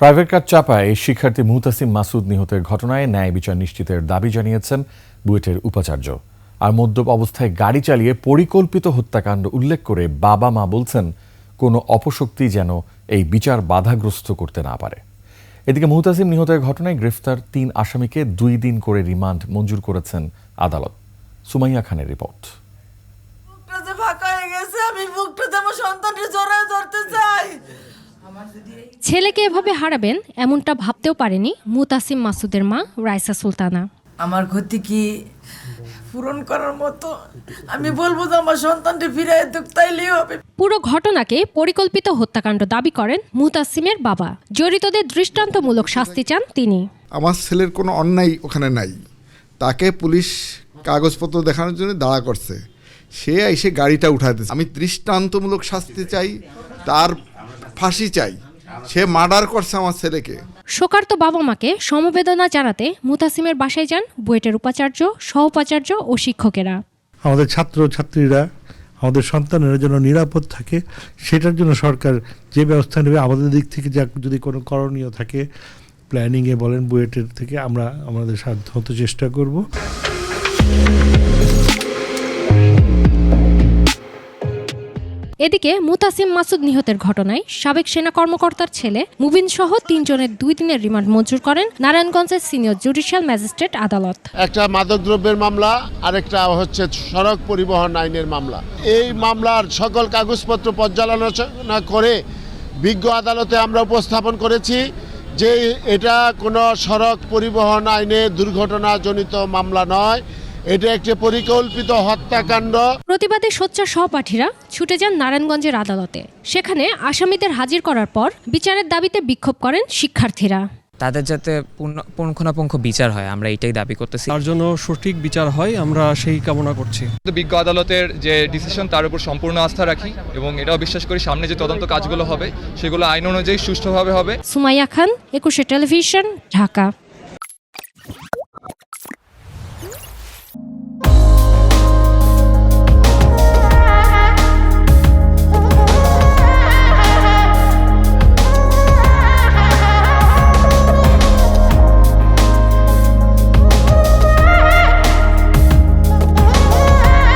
Private car চাপায় শিক্ষার্থী মুহতাসিম মাসুদ নিহতের ঘটনায় ন্যায় বিচার নিশ্চিতের দাবি জানিয়েছেন বুয়েটের উপাচার্য। আর মদ্যপ অবস্থায় গাড়ি চালিয়ে পরিকল্পিত হত্যাকাণ্ড উল্লেখ করে বাবা মা বলছেন, কোনো অপশক্তি যেন এই বিচার বাধাগ্রস্ত করতে না পারে। এদিকে মুহতাসিম নিহতের ঘটনায় গ্রেফতার তিন আসামিকে দুই দিন করে রিমান্ড মঞ্জুর করেছেন আদালত। সুমাইয়া খানের রিপোর্ট। আমি যে আমার সন্তানকে জড়ায় ধরতে চাই ছেলেকে এভাবে হারাবেন এমনটা ভাবতেও পারেনি মুতাসিম মাসুদের মা রাইসা সুলতানা। আমার ক্ষতি কি পূরণ করার মতো? আমি বলব যে আমার সন্তানটি ফিরে দুঃখ তাইলেই হবে। পুরো ঘটনাকে পরিকল্পিত হত্যাকাণ্ড দাবি করেন মুতাসিমের বাবা। জড়িতদের দৃষ্টান্তমূলক শাস্তি চান তিনি। আমার ছেলের কোনো অন্যায় ওখানে নাই। তাকে পুলিশ কাগজপত্র দেখানোর জন্য দাঁড়া করছে। সে এসে গাড়িটা উঠাইতেছে আমি দৃষ্টান্তমূলক শাস্তি চাই। তার ফাঁসি চাই। সে মার্ডার করছে আমার ছেলেকে। শোকার্ত বাবা মাকে সমবেদনা জানাতে মুতাসিমের বাসায় যান বুয়েটের উপাচার্য সহোপাচার্য ও শিক্ষকেরা। আমাদের ছাত্র ছাত্রীরা আমাদের সন্তানেরা যেন নিরাপদ থাকে সেটার জন্য সরকার যে ব্যবস্থা নেবে আমাদের দিক থেকে যা যদি কোনো করণীয় থাকে প্ল্যানিংয়ে বলেন বুয়েটের থেকে আমরা আমাদের সাধ্য চেষ্টা করব। এদিকে মুতাসিম মাসুদ নিহতের ঘটনায় সাবেক সেনা কর্মকর্তার ছেলে মুবিন সহ তিনজনের দুই দিনের রিমান্ড মঞ্জুর করেন নারায়ণগঞ্জের সিনিয়র জুডিশিয়াল ম্যাজিস্ট্রেট আদালত। একটা মাদকদ্রব্যের মামলা, আরেকটা হচ্ছে সড়ক পরিবহন আইনের মামলা। এই মামলার সকল কাগজপত্র পর্যালোচনা করে বিজ্ঞ আদালতে আমরা উপস্থাপন করেছি যে এটা কোনো সড়ক পরিবহন আইনে দুর্ঘটনাজনিত মামলা নয়। এটা একটি পরিকল্পিত হত্যাকাণ্ড। প্রতিবাদে সোচ্চার সহপাঠীরা ছুটে যান নারায়ণগঞ্জের আদালতে। সেখানে আসামিদের হাজির করার পর বিচারের দাবিতে বিক্ষোভ করেন শিক্ষার্থীরা। তাদের যাতে পূর্ণ- পুঙ্খানুপুঙ্খ বিচার হয় আমরা এটাই দাবি করতেছি। তার জন্য সঠিক বিচার হয় আমরা সেই কামনা করছি। বিজ্ঞ আদালতের যে ডিসিশন তার উপর সম্পূর্ণ আস্থা রাখি এবং এটাও বিশ্বাস করি সামনে যে তদন্ত কাজগুলো হবে সেগুলো আইন অনুযায়ী সুষ্ঠুভাবে হবে। সুমাইয়া খান একুশে টেলিভিশন ঢাকা।